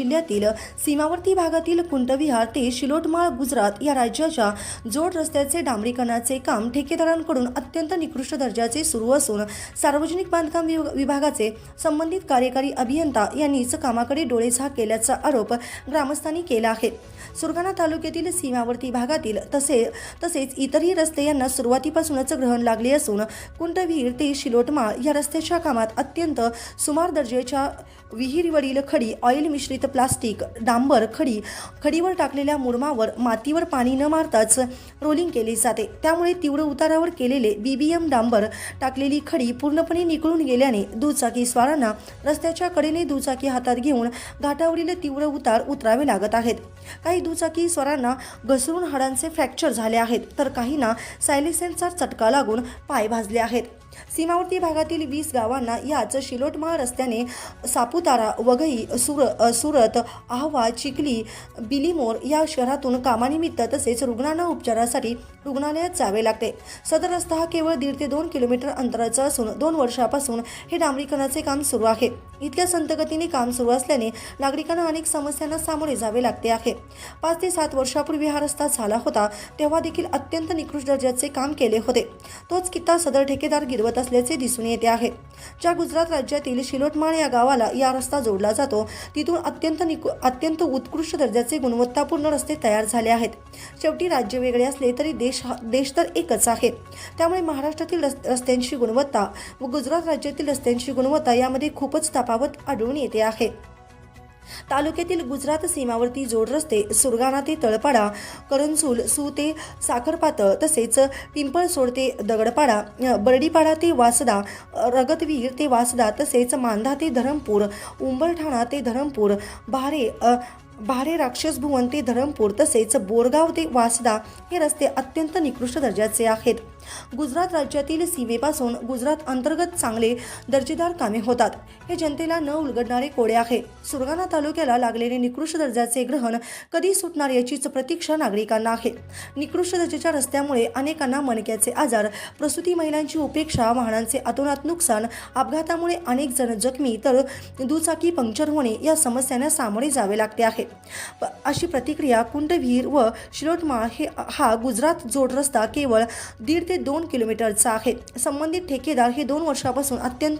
जिल्ह्यातील सीमावर्ती भागातील कुंटविहार ते शिलोटमाळ गुजरात या राज्याच्या जोड रस्त्याचे डांबरीकरणाचे काम ठेकेदारांकडून अत्यंत निकृष्ट दर्जाचे सुरू असून सार्वजनिक बांधकाम विभागाचे संबंधित कार्यकारी अभियंता यांनीच कामाकडे डोळेझाक केल्याचा आरोप ग्रामस्थांनी केला आहे. सुरगाणा तालुक्यातील सीमावर्ती भागातील तसे तसेच इतरही रस्ते यांना सुरुवातीपासूनच ग्रहण लागले असून कुंटविहीर ते शिलोटमाळ या रस्त्याच्या कामात अत्यंत सुमार दर्जाच्या विहिरीवरील खडी ऑइल मिश्रित प्लास्टिक डांबर खडी खडीवर टाकलेल्या मुरमावर मातीवर पाणी न मारताच रोलिंग केली जाते. त्यामुळे तीव्र उतारावर केलेले बीबीएम डांबर टाकलेली खडी पूर्णपणे निकळून गेल्याने दुचाकी स्वारांना रस्त्याच्या कडेने दुचाकी हातात घेऊन घाटावरील तीव्र उतार उतरावे लागत आहेत. काही दुचाकी स्वारांना घसरून हाडांचे फ्रॅक्चर झाले आहेत तर काहींना सायलेसेंटचा चटका लागून पाय भाजले आहेत. सीमावर्ती भागातील वीस गावांना याच शिलोटमाळ रस्त्याने सापुतारा वघई सुर सुरत आहवा चिखली बिलीमोर या शहरातून कामानिमित्त तसेच रुग्णांना उपचारासाठी रुग्णालयात जावे लागते. सदर रस्ता हा केवळ दीड ते दोन किलोमीटर अंतराचा असून दोन वर्षापासून हे डांबरीकरणाचे काम सुरू आहे. इथल्या संतगतीने काम सुरू असल्याने नागरिकांना अनेक समस्यांना सामोरे जावे लागते आहे. पाच ते सात वर्षापूर्वी हा रस्ता झाला होता तेव्हा देखील अत्यंत निकृष्ट दर्जाचे काम केले होते. तोच कित्ता सदर ठेकेदार गिरवत असल्याचे दिसून येते आहे. ज्या गुजरात राज्यातील शिलोटमाळ या गावाला या रस्ता जोडला जातो तिथून अत्यंत निकु अत्यंत उत्कृष्ट दर्जाचे गुणवत्तापूर्ण रस्ते तयार झाले आहेत. शेवटी राज्य वेगळे असले तरी देश हा देश तर एकच आहे. त्यामुळे महाराष्ट्रातील रस्त्यांची गुणवत्ता व गुजरात राज्यातील रस्त्यांची गुणवत्ता यामध्ये खूपच तफावत आढळून येते आहे. तालुक्यातील गुजरात सीमावर्ती जोड रस्ते सुरगाणा ते तळपाडा करंजूल सु ते साखरपातळ तसेच पिंपळसोड ते दगडपाडा बर्डीपाडा ते वासदा रगतवीर ते वासदा तसेच मांधा ते धरमपूर उंबरठाणा ते धरमपूर भारे भारे राक्षस भुवन ते धरमपूर तसेच बोरगाव ते वासदा हे रस्ते अत्यंत निकृष्ट दर्जाचे आहेत. गुजरात राज्यातील सीमेपासून गुजरात अंतर्गत चांगले दर्जेदार कामे होतात. हे जनतेला न उलगडणारे कोडे आहे. सुरगाणा तालुक्याला लागलेले निकृष्ट दर्जाचे ग्रहण कधी सुटणार याचीच प्रतीक्षा नागरिकांना आहे. निकृष्ट दर्जाच्या रस्त्यामुळे अनेकांना मणक्याचे आजार प्रसूती महिलांची उपेक्षा वाहनांचे अतोनात नुकसान अपघातामुळे अनेक जण जखमी तर दुचाकी पंक्चर होणे या समस्यांना सामोरे जावे लागते आहे. अशी प्रतिक्रिया कुंडवीर व शिलोटमाळ हे हा गुजरात जोड रस्ता केवळ दीड ते दोन किलोमीटरचा आहे. संबंधित ठेकेदार हे दोन वर्षापासून अत्यंत